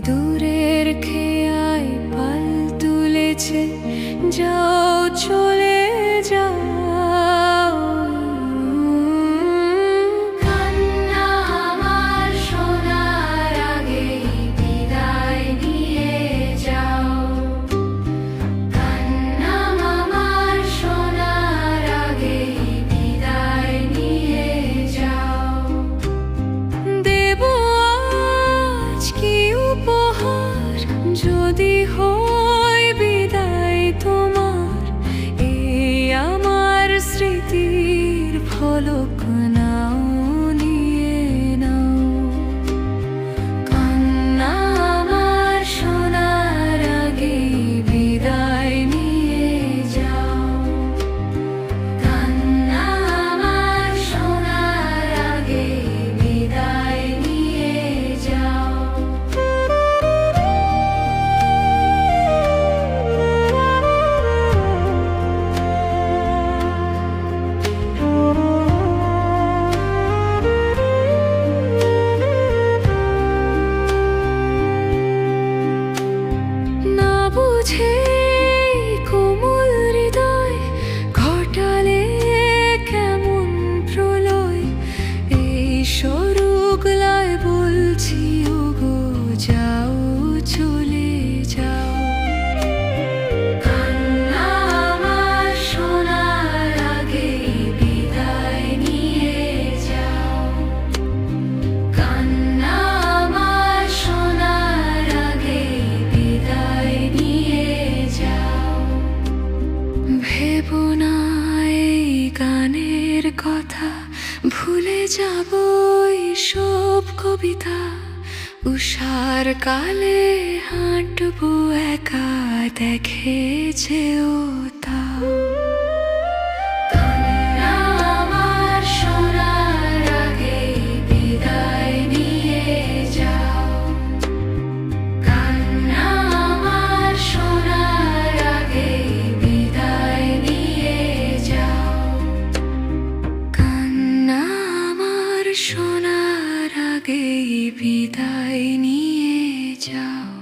দূরের খেয়ায় পাল তুলেছে যাও 注定情 ভেবো না এই গানের কথা। ভুলে যাব সব কবিতা। উষার কালে হাঁটবো একা, দেখেছে ও বিদায় নিয়ে যাও।